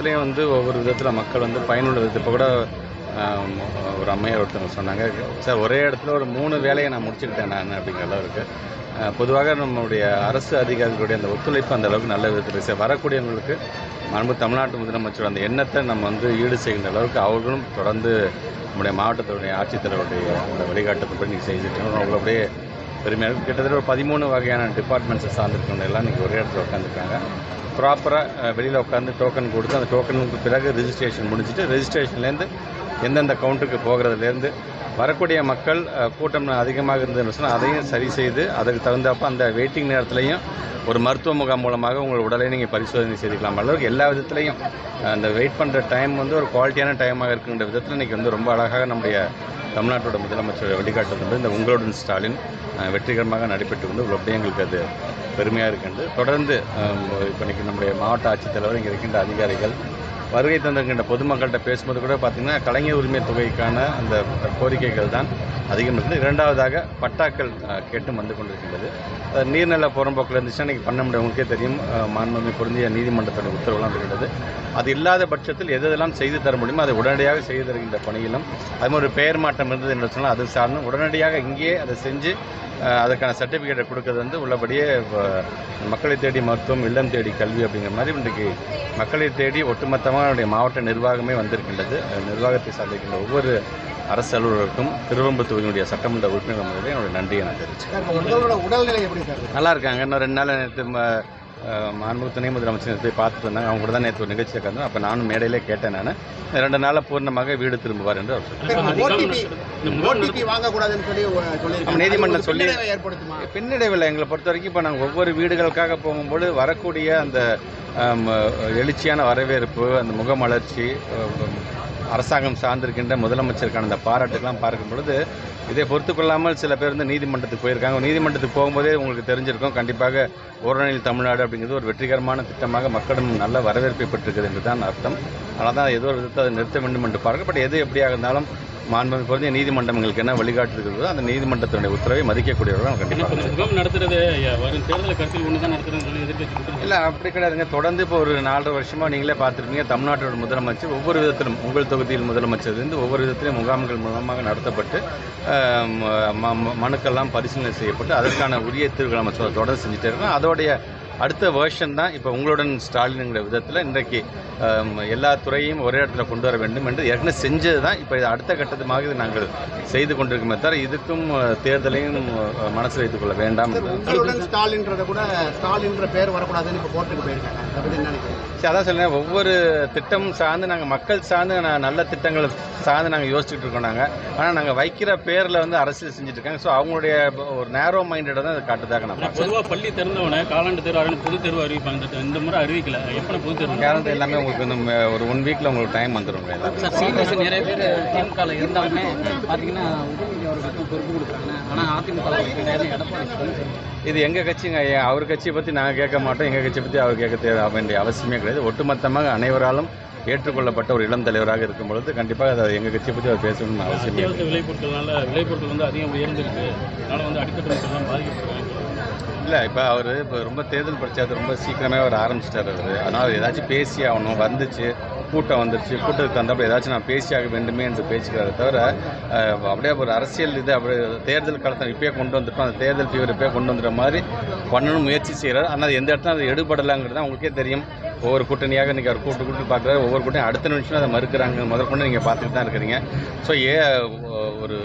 விதத்துலேயும் வந்து ஒவ்வொரு விதத்தில் மக்கள் வந்து பயனுள்ள விதத்தில் இப்போ கூட ஒரு அம்மையார் ஒருத்தவங்க சொன்னாங்க சார் ஒரே இடத்துல ஒரு மூணு வேலையை நான் முடிச்சுக்கிட்டேன் நான் அப்படிங்கிறதெல்லாம் அளவுக்கு பொதுவாக நம்மளுடைய அரசு அதிகாரிகளுடைய அந்த ஒத்துழைப்பு அந்த அளவுக்கு நல்ல விதத்தில் சார் வரக்கூடியவங்களுக்கு மரபு தமிழ்நாட்டு முதலமைச்சர் அந்த எண்ணத்தை நம்ம வந்து ஈடு செய்கின்ற அளவுக்கு அவர்களும் தொடர்ந்து நம்முடைய மாவட்டத்தினுடைய ஆட்சித்தலைவருடைய அந்த வழிகாட்டத்தின்படி நீங்கள் செய்துட்டு அவங்களுடைய அப்படியே பெருமையாக கிட்டத்தட்ட ஒரு பதிமூணு வகையான டிபார்ட்மெண்ட்ஸை சார்ந்திருக்கவங்க எல்லாம் இன்றைக்கி ஒரே இடத்துல உட்காந்துருக்காங்க ப்ராப்பராக uh, வெளியில் உட்காந்து டோக்கன் கொடுத்து அந்த டோக்கனுக்கு பிறகு ரிஜிஸ்ட்ரேஷன் முடிச்சுட்டு ரிஜிஸ்ட்ரேஷன்லேருந்து எந்தெந்த கவுண்டருக்கு போகிறதுலேருந்து வரக்கூடிய மக்கள் uh, கூட்டம் அதிகமாக இருந்ததுன்னு சொன்னால் அதையும் சரி செய்து அதுக்கு தகுந்தப்போ அந்த வெயிட்டிங் நேரத்துலையும் ஒரு மருத்துவ முகாம் மூலமாக உங்கள் உடலை நீங்கள் பரிசோதனை செய்துக்கலாம். அளவுக்கு எல்லா விதத்துலையும் uh, அந்த வெயிட் பண்ணுற டைம் வந்து ஒரு குவாலிட்டியான டைமாக இருக்குன்ற விதத்தில் இன்றைக்கி வந்து ரொம்ப அழகாக நம்முடைய தமிழ்நாட்டோட முதலமைச்சர் வழிகாட்டுறது இந்த உங்களுடன் ஸ்டாலின் வெற்றிகரமாக நடைபெற்று கொண்டு அப்படியே எங்களுக்கு அது பெருமையாக இருக்கின்றது. தொடர்ந்து இப்போ நம்முடைய மாவட்ட ஆட்சித்தலைவர் இங்கே இருக்கின்ற அதிகாரிகள் வருகை தந்திருக்கின்ற பொதுமக்கள்கிட்ட பேசும்போது கூட பார்த்திங்கன்னா கலைஞர் உரிமை தொகைக்கான அந்த கோரிக்கைகள் தான் அதிகம் இருக்குது. இரண்டாவதாக பட்டாக்கள் கேட்டு கேட்டும் வந்து கொண்டிருக்கின்றது. நீர்நில புறம்போக்கில் இருந்துச்சுன்னா இன்றைக்கி பண்ண முடியும் உங்களுக்கே தெரியும் மாண்புமை பொருந்திய நீதிமன்றத்தோட உத்தரவுலாம் இருக்கின்றது. அது இல்லாத பட்சத்தில் எதெல்லாம் செய்து தர முடியுமோ அதை உடனடியாக செய்து தருகின்ற பணியிலும் அது மாதிரி ஒரு பெயர் மாற்றம் இருந்தது என்று சொன்னால் அது சார்ந்தும் உடனடியாக இங்கேயே அதை செஞ்சு அதுக்கான சர்டிஃபிகேட்டை கொடுக்கறது வந்து உள்ளபடியே மக்களை தேடி மருத்துவம் இல்லம் தேடி கல்வி அப்படிங்கிற மாதிரி இன்றைக்கு மக்களை தேடி ஒட்டுமொத்தமாக நம்முடைய மாவட்ட நிர்வாகமே வந்திருக்கின்றது. நிர்வாகத்தை சார்ந்திருக்கின்ற ஒவ்வொரு அரசு அலுவலருக்கும் திருவம்பு தொகுதியினுடைய சட்டமன்ற உறுப்பினர் என்னுடைய நன்றியை நான் சார்? நல்லா இருக்காங்க. இன்னும் ரெண்டு நாள் நேற்று ம- அஹ் மாண்புமிகு துணை முதலமைச்சர் போய் பார்த்துட்டு வந்தாங்க. அவங்க கூட தான் நேற்று ஒரு நிகழ்ச்சியை கலந்தோம் அப்போ நானும் மேடையிலே கேட்டேன் நான். ரெண்டு நாளில் பூர்ணமாக வீடு திரும்புவார் என்று அவர் சொல்லி நீதிமன்றம் சொல்லி- பின்னடைவில் எங்களை பொறுத்த வரைக்கும் இப்போ நாங்கள் ஒவ்வொரு வீடுகளுக்காக போகும்போது வரக்கூடிய அந்த எழுச்சியான வரவேற்பு அந்த முகமலர்ச்சி அரசாங்கம் சார்ந்திருக்கின்ற முதலமைச்சருக்கான அந்த பாராட்டுக்கெல்லாம் பார்க்கும் பொழுது இதை பொறுத்து கொள்ளாமல் சில பேர் வந்து நீதிமன்றத்துக்கு போயிருக்காங்க. நீதிமன்றத்துக்கு போகும்போதே உங்களுக்கு தெரிஞ்சிருக்கும் கண்டிப்பாக ஓரணியில் தமிழ்நாடு அப்படிங்கிறது ஒரு வெற்றிகரமான திட்டமாக மக்களிடம் நல்ல வரவேற்பை பெற்றிருக்கிறது என்று தான் அர்த்தம். அதனால் தான் ஏதோ ஒரு விதத்தை அதை நிறுத்த வேண்டும் என்று பார்க்க பட் எது எப்படியாக இருந்தாலும் மாண்புமிகு பொருந்திய நீதிமன்றம் எங்களுக்கு என்ன வழிகாட்டுகிறதோ அந்த நீதிமன்றத்தினுடைய உத்தரவை மதிக்கக்கூடியவர்கள் கண்டிப்பாக நடத்துறது வரும் தேர்தலை கருத்தில் தான் இல்லை அப்படி கிடையாதுங்க. தொடர்ந்து இப்போ ஒரு நாலரை வருஷமாக நீங்களே பார்த்துருப்பீங்க. தமிழ்நாட்டோட முதலமைச்சர் ஒவ்வொரு விதத்திலும் உங்கள் தொகுதியில் முதலமைச்சர்லேருந்து ஒவ்வொரு விதத்திலும் முகாம்கள் மூலமாக நடத்தப்பட்டு மனுக்கெல்லாம் பரிசீலனை செய்யப்பட்டு அதற்கான உரிய தீர்வுகளை நம்ம தொடர்ந்து செஞ்சுட்டே இருக்கோம். அதோடைய அடுத்த வேர்ஷன் தான் இப்போ உங்களுடன் ஸ்டாலினுங்கிற விதத்தில் இன்றைக்கு எல்லா துறையும் ஒரே இடத்துல கொண்டு வர வேண்டும் என்று ஏற்கனவே செஞ்சது தான் இப்போ அடுத்த கட்டத்துமாக இது நாங்கள் செய்து கொண்டிருக்கோமே தவிர இதுக்கும் தேர்தலையும் மனசில் வைத்துக் கொள்ள வேண்டாம். ஸ்டாலின்றத கூட ஸ்டாலின்ற பேர் வரக்கூடாதுன்னு இப்போ கோர்ட்டுக்கு போயிருக்காங்க. சரி அதான் சொல்லுங்கள் ஒவ்வொரு திட்டமும் சார்ந்து நாங்கள் மக்கள் சார்ந்து நான் நல்ல திட்டங்கள் சார்ந்து நாங்கள் யோசிச்சுட்டு இருக்கோம் நாங்கள் ஆனால் நாங்கள் வைக்கிற பேரில் வந்து அரசியல் செஞ்சுட்டு இருக்காங்க ஸோ அவங்களுடைய ஒரு நேரோ மைண்டடை தான் அதை காட்டுதாக நான் பார்க்குறேன். பொதுவாக பள்ளி திறந்தவனே காலாண்டு தேர்வு பொது தேர்வு அறிவிப்பாங்க. இந்த- இந்த முறை அறிவிக்கல. எப்போ பொது தேர்வு கேரண்ட் எல்லாமே உங்களுக்கு வந்து ஒரு ஒன் வீக்கில் உங்களுக்கு டைம் வந்துடும் எல்லாமே சார் சீனியர்ஸ் நிறைய பேர் திமுகவில் இருந்தாலுமே பார்த்தீங்கன்னா அவர்களுக்கு பொறுப்பு கொடுக்குறாங்க. ஆனால் அதிமுக. இது எங்கள் கட்சிங்க? அவர் கட்சியை பற்றி நாங்கள் கேட்க மாட்டோம். எங்கள் கட்சியை பற்றி அவர் கேட்க தேவை வேண்டிய அவசியமே கிடையாது. ஒட்டுமொத்தமாக அனைவராலும் ஏற்றுக்கொள்ளப்பட்ட ஒரு இளம் தலைவராக இருக்கும் பொழுது கண்டிப்பாக அதை எங்கள் கட்சியை பற்றி அவர் பேசணும்னு அவசியம் இல்லை. விளைபொருட்கள்னால விளைபொருட்கள் வந்து அதிகம் உயர்ந்திருக்கு. அதனால வந்து அடித்தட்டு மக்கள்லாம் பாதிக்கப்படுறாங்க இல்லை இப்போ அவர் இப்போ ரொம்ப தேர்தல் பிரச்சாரத்தை ரொம்ப சீக்கிரமே அவர் ஆரம்பிச்சிட்டார் அவர். அதனால் ஏதாச்சும் பேசி ஆகணும். வந்துச்சு கூட்டம் வந்துருச்சு. கூட்டத்துக்கு தந்தப்போ ஏதாச்சும் நான் பேசியாக வேண்டுமே என்று பேசிக்கிறாரே தவிர அப்படியே ஒரு அரசியல் இது அப்படியே தேர்தல் காலத்தை இப்பயே கொண்டு வந்துட்டோம். அந்த தேர்தல் ஃபீவர் இப்பயே கொண்டு வந்துடுற மாதிரி பண்ணணும் முயற்சி செய்கிறார் ஆனால் எந்த இடத்துல அது எடுபடலாங்கிறது தான் உங்களுக்கே தெரியும். ஒவ்வொரு கூட்டணியாக இன்றைக்கி அவர் கூட்டு கூட்டு பார்க்குறாரு. ஒவ்வொரு கூட்டணி அடுத்த நிமிஷம் அதை மறுக்கிறாங்க. முதற்கொண்டு நீங்கள் பார்த்துட்டு தான் இருக்கிறீங்க. ஸோ ஏ ஒரு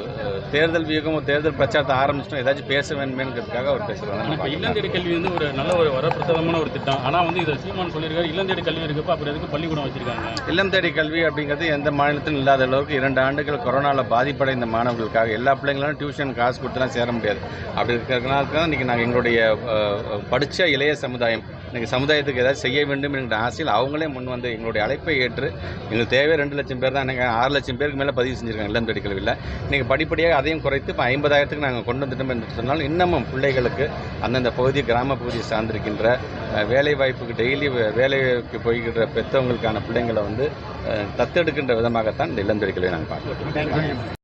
தேர்தல் வியூகம் ஒரு தேர்தல் பிரச்சாரத்தை ஆரம்பிச்சிட்டோம். ஏதாச்சும் பேச வேண்டுமேங்கிறதுக்காக அவர் இப்போ பேசுகிறாங்க இல்லந்தேடி கல்வி வந்து ஒரு நல்ல ஒரு வரப்பிரசாதமான ஒரு திட்டம். ஆனால் வந்து இதை சீமான் சொல்லியிருக்காரு. இல்லந்தேடி கல்வி இருக்கப்போ அப்புறம் எதுக்கு பள்ளிக்கூடம் வச்சிருக்காங்க? இல்லம் தேடி கல்வி அப்படிங்கிறது எந்த மாநிலத்திலும் இல்லாத அளவுக்கு இரண்டு ஆண்டுகள் கொரோனாவில் பாதிப்படைந்த மாணவர்களுக்காக எல்லா பிள்ளைங்களும் டியூஷன் காசு கொடுத்துலாம் சேர முடியாது. அப்படி இருக்கிறதுனால தான் இன்றைக்கி நாங்கள் எங்களுடைய படித்த இளைய சமுதாயம் இன்றைக்கி சமுதாயத்துக்கு ஏதாவது செய்ய வேண்டும் என்கிற ஆசையில் அவங்களே முன் வந்து எங்களுடைய அழைப்பை ஏற்று எங்களுக்கு தேவை ரெண்டு லட்சம் பேர் தான் எனக்கு ஆறு லட்சம் பேருக்கு மேலே பதிவு செஞ்சுருக்காங்க இல்லம் தேடி கல்வியில் இன்றைக்கி படிப்படியாக அதையும் குறைத்து இப்போ ஐம்பதாயிரத்துக்கு நாங்கள் கொண்டு வந்துட்டோம் என்று சொன்னாலும் இன்னமும் பிள்ளைகளுக்கு அந்தந்த பகுதி கிராம பகுதியை சார்ந்திருக்கின்ற வேலைவாய்ப்புக்கு வேலை வாய்ப்புக்கு டெய்லி வேலைக்கு போய்கிற பெற்றவங்களுக்கான பிள்ளைங்களை வந்து தத்தெடுக்கின்ற விதமாகத்தான் இந்த இளந்தொழில்களை நாங்கள் பார்க்கிறோம்.